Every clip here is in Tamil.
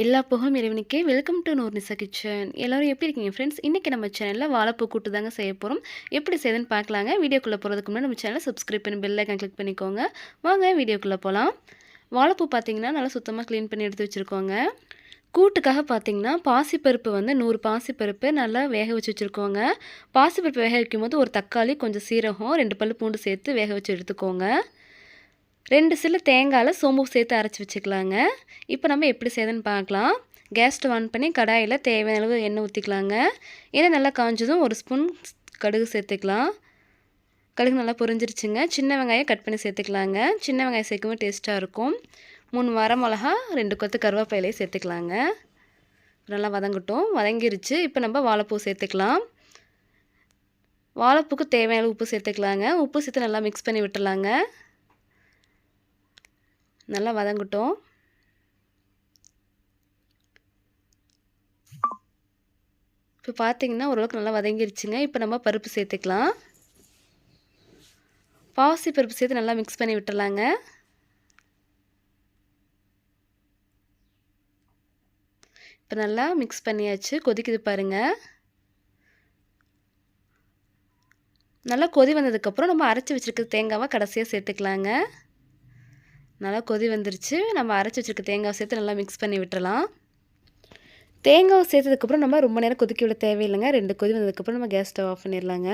எல்லா புகழும் இறைவனுக்கே. வெல்கம் டு நூர்னிசா கிச்சன் எல்லோரும் எப்படி இருக்கீங்க ஃப்ரெண்ட்ஸ் இன்றைக்கி நம்ம சேனலில் வாழைப்பூ கூட்டு தாங்க செய்ய போகிறோம் எப்படி செய்யுதுன்னு பார்க்கலாங்க. வீடியோக்குள்ளே போகிறதுக்கு முன்னாடி நம்ம சேனலை சப்ஸ்கிரைப் பண்ணி பெல் கிளிக் பண்ணிக்கோங்க. வாங்க வீடியோக்குள்ளே போகலாம் வாழைப்பூ பார்த்தீங்கன்னா நல்லா சுத்தமாக க்ளீன் பண்ணி எடுத்து வச்சுருக்கோங்க. கூட்டுக்காக பார்த்தீங்கன்னா பாசிப்பருப்பு வந்து நூறு பாசிப்பருப்பு நல்லா வேக வச்சு வச்சுருக்கோங்க. பாசிப்பருப்பு வேக வைக்கும் போது ஒரு தக்காளி கொஞ்சம் சீரகம் ரெண்டு பல்லு பூண்டு சேர்த்து வேக வச்சு எடுத்துக்கோங்க. ரெண்டு சில்லு தேங்காயில் சோம்பு சேர்த்து அரைச்சி வச்சுக்கலாங்க. இப்போ நம்ம எப்படி செய்யுதுன்னு பார்க்கலாம். கேஸ் ஸ்டவ் ஆன் பண்ணி கடாயில் தேவையான அளவு எண்ணெய் ஊற்றிக்கலாங்க எண்ணெய் நல்லா காஞ்சதும் ஒரு ஸ்பூன் கடுகு சேர்த்துக்கலாம். கடுகு நல்லா பொரிஞ்சிருச்சுங்க. சின்ன வெங்காயம் கட் பண்ணி சேர்த்துக்கலாங்க. சின்ன வெங்காயம் சேர்க்கவும் டேஸ்ட்டாக இருக்கும். மூணு வர மிளகா ரெண்டு கொத்து கருவேப்பிலையை சேர்த்துக்கலாங்க. நல்லா வதங்கட்டும். வதங்கிருச்சு. இப்போ நம்ம வாழைப்பூ சேர்த்துக்கலாம். வாழைப்பூக்கு தேவையான உப்பு சேர்த்துக்கலாங்க. உப்பு சேர்த்து நல்லா மிக்ஸ் பண்ணி விட்டுலாங்க நல்லா வதங்கட்டும். இப்போ பார்த்தீங்கன்னா ஓரளவுக்கு நல்லா வதங்கிருச்சுங்க. இப்போ நம்ம பருப்பு சேர்த்துக்கலாம். பாசி பருப்பு சேர்த்து நல்லா மிக்ஸ் பண்ணி விட்டுடலாங்க இப்போ நல்லா மிக்ஸ் பண்ணியாச்சு. கொதிக்குது பாருங்கள் நல்லா கொதி வந்ததுக்கப்புறம் நம்ம அரைச்சி வச்சுருக்க தேங்காவை கடைசியாக சேர்த்துக்கலாங்க. நல்லா கொதி வந்துருச்சு. நம்ம அரைச்சி வச்சுருக்க தேங்காய் சேர்த்து நல்லா மிக்ஸ் பண்ணி விட்டுறலாம். தேங்காய் சேர்த்ததுக்கப்புறம் நம்ம ரொம்ப நேரம் கொதிக்க விட தேவையில்லைங்க. ரெண்டு கொதி வந்ததுக்கப்புறம் நம்ம கேஸ் ஸ்டவ் ஆஃப் பண்ணிடலாங்க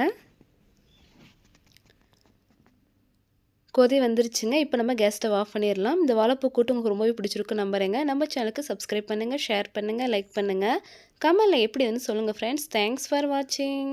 கொதி வந்துருச்சுங்க. இப்போ நம்ம கேஸ் ஸ்டவ் ஆஃப் பண்ணிடலாம் இந்த வாழைப்பூ கூட்டு உங்களுக்கு ரொம்பவே பிடிச்சிருக்கு நம்புறேங்க. நம்ம சேனலுக்கு சப்ஸ்கிரைப் பண்ணுங்கள் ஷேர் பண்ணுங்கள் லைக் பண்ணுங்கள் கமெண்டில் எப்படி வந்து சொல்லுங்கள் ஃப்ரெண்ட்ஸ் தேங்க்ஸ் ஃபார் வாட்சிங்